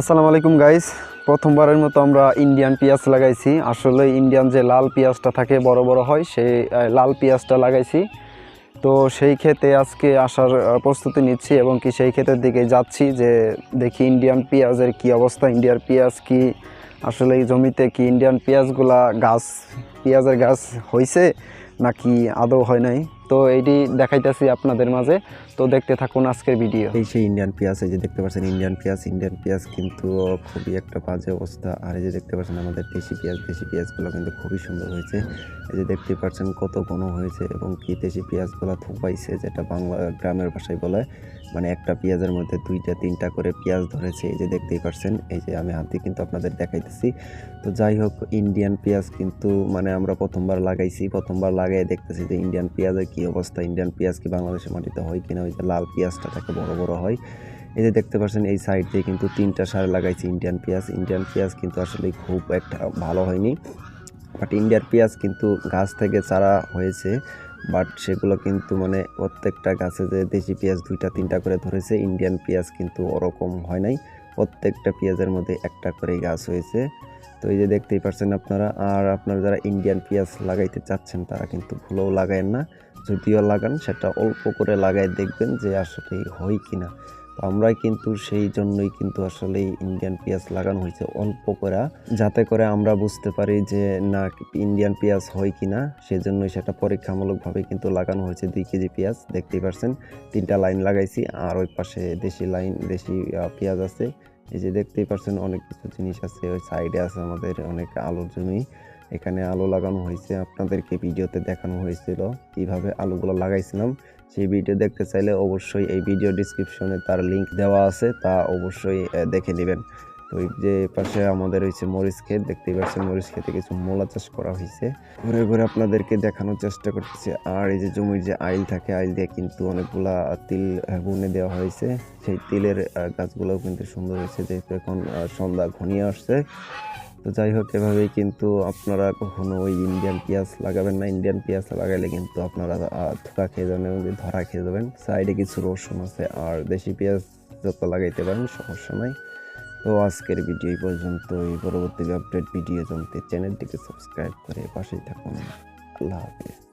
আসসালামু আলাইকুম গাইস প্রথমবারের মতো আমরা ইন্ডিয়ান পেঁয়াজ লাগাইছি। আসলে ইন্ডিয়ান যে লাল পেঁয়াজটা থাকে, বড় বড় হয় সেই লাল পেঁয়াজটা লাগাইছি। তো সেই ক্ষেতে আজকে আসার প্রস্তুতি নিচ্ছি এবং কি সেই ক্ষেতের দিকে যাচ্ছি যে দেখি ইন্ডিয়ান পেঁয়াজের কি অবস্থা ইন্ডিয়ার পেঁয়াজ কি, আসলে এই জমিতে কি ইন্ডিয়ান পেঁয়াজগুলা গাছ, পেঁয়াজের গাছ হয়েছে নাকি আদৌ হয় নাই? তো এইটি দেখাইতেছি আপনাদের মাঝে। তো দেখতে থাকুন আজকের ভিডিও। এই সেই ইন্ডিয়ান পেঁয়াজ, এই যে দেখতে পাচ্ছেন ইন্ডিয়ান পেঁয়াজ ইন্ডিয়ান পেঁয়াজ কিন্তু খুবই একটা বাজে অবস্থা। আর এই যে দেখতে পাচ্ছেন আমাদের দেশি পেঁয়াজ, দেশি পেঁয়াজগুলো কিন্তু খুবই সুন্দর হয়েছে। এই যে দেখতে পাচ্ছেন কত ঘন হয়েছে এবং কি দেশি পেঁয়াজগুলো থুপাইছে যেটা বাংলা গ্রামের ভাষায় বলে। মানে একটা পেঁয়াজের মধ্যে দুইটা, তিনটা করে পেঁয়াজ ধরেছে। এই যে দেখতেই পাচ্ছেন, এই যে আমি হাতে কিন্তু আপনাদের দেখাইতেছি। তো যাই হোক ইন্ডিয়ান পেঁয়াজ কিন্তু মানে আমরা প্রথমবার লাগাইছি, প্রথমবার লাগাই দেখতেছি যে ইন্ডিয়ান পেঁয়াজের কি অবস্থা? ইন্ডিয়ান পেঁয়াজ কি বাংলাদেশের মাটিতে হয় কিনা? ওই যে লাল পেঁয়াজটা থাকে, বড় বড় হয়। এই যে দেখতে পাচ্ছেন, এই সাইড দিয়ে কিন্তু তিনটা সার লাগাইছি ইন্ডিয়ান পেঁয়াজ। ইন্ডিয়ান পেঁয়াজ কিন্তু আসলে খুব একটা ভালো হয়নি। বাট ইন্ডিয়ার পেঁয়াজ কিন্তু গাছ থেকে চারা হয়েছে। বাট সেগুলো কিন্তু মানে প্রত্যেকটা গাছে যে দেশি পেঁয়াজ দুইটা, তিনটা করে ধরেছে, ইন্ডিয়ান পেঁয়াজ কিন্তু ওরকম হয় নাই। প্রত্যেকটা পেঁয়াজের মধ্যে একটা করেই গাছ হয়েছে। তো এই যে দেখতেই পাচ্ছেন আপনারা, আর আপনারা যারা ইন্ডিয়ান পেঁয়াজ লাগাইতে চাচ্ছেন, তারা কিন্তু ভুলেও লাগায়েন না। যদিও লাগান, সেটা অল্প করে লাগাই দেখবেন যে আসলে হয় কিনা। তো আমরা কিন্তু সেই জন্যই কিন্তু আসলে ইন্ডিয়ান পেঁয়াজ লাগানো হয়েছে অল্প করে, যাতে করে আমরা বুঝতে পারি যে না ইন্ডিয়ান পেঁয়াজ হয় কি কিনা। সেজন্যই সেটা পরীক্ষামূলকভাবে কিন্তু লাগানো হয়েছে দুই কেজি পেঁয়াজ, দেখতেই পারছেন। তিনটা লাইন লাগাইছি, আর ওই পাশে দেশি লাইন, দেশি পেঁয়াজ আছে। এই যে দেখতেই পারছেন অনেক কিছু জিনিস আছে, ওই সাইডে আছে আমাদের অনেক আলুর জমি। এখানে আলু লাগানো হয়েছে, আপনাদেরকে ভিডিওতে দেখানো হয়েছিল কীভাবে আলুগুলো লাগাইছিলাম। সেই ভিডিও দেখতে চাইলে অবশ্যই এই ভিডিও ডিসক্রিপশনে তার লিংক দেওয়া আছে, তা অবশ্যই দেখে নেবেন। তো যে পাশে আমাদের হয়েছে মরিচ ক্ষেত, দেখতেই পাচ্ছেন মরিচ ক্ষেতে কিছু মূলা চাষ করা হয়েছে। ঘুরে ঘুরে আপনাদেরকে দেখানোর চেষ্টা করতেছি। আর এই যে জমির যে আইল থাকে, আইল দিয়ে কিন্তু অনেকগুলা তিল বুনে দেওয়া হয়েছে। সেই তিলের গাছগুলোও কিন্তু সুন্দর হয়েছে, যেহেতু এখন সন্ধ্যা ঘনিয়ে আসছে। তো যাই হোক এভাবেই কিন্তু আপনারা কখনো ওই ইন্ডিয়ান পেঁয়াজ লাগাবেন না। ইন্ডিয়ান পেঁয়াজ লাগাইলে কিন্তু আপনারা আহ, খেয়ে যাবেন এবং ধরা খেয়ে যাবেন। সাইডে কিছু রসুন আছে আর দেশি পেঁয়াজ যত লাগাইতে পারেন সমস্যা নাই। তো আজকের ভিডিও পর্যন্ত এই পরবর্তী আপডেট ভিডিও জানতে চ্যানেলটিকে সাবস্ক্রাইব করে পাশেই থাকুন। আল্লাহ হাফিজ।